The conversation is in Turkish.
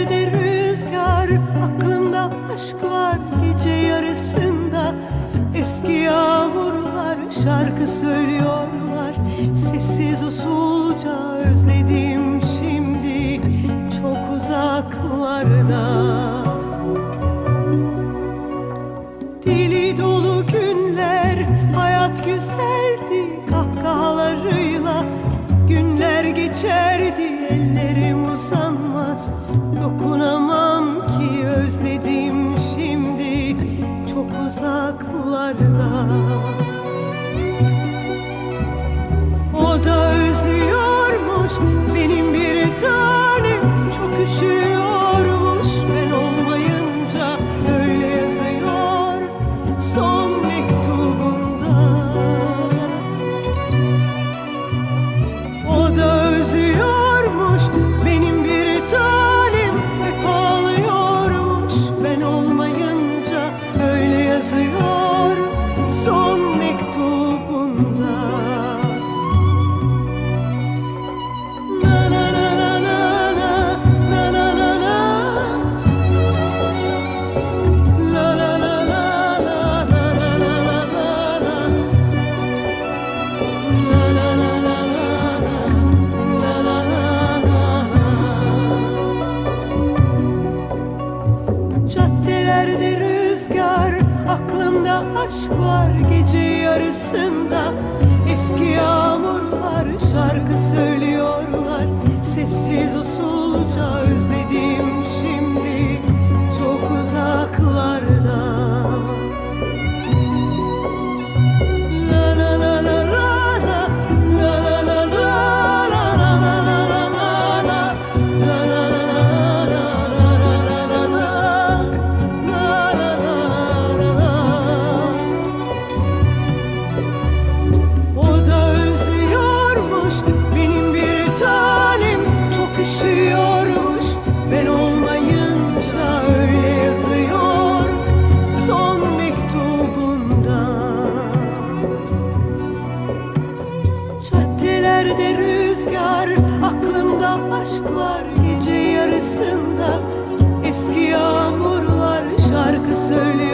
yerde rüzgar. Aklımda aşk var gece yarısında. Eski yağmurlar şarkı söylüyorlar. Sessiz usulca özledim şimdi. Çok uzaklarda. Deli dolu günler hayat güzel Dokunamam ki özledim şimdi çok uzaklarda. O da özlüyormuş benim bir tanem Çok üşüyormuş ben olmayınca. Öyle yazıyor son son mektubunda Na na na na na na na na na La la la la la la la la la la la La la la la la la la la la Caddelerde Aklımda aşk var gece yarısında Eski yağmurlar şarkı söylüyorlar. Sessiz usulca özledim Rüyalar gece yarısında Eski yağmurlar şarkı söylüyor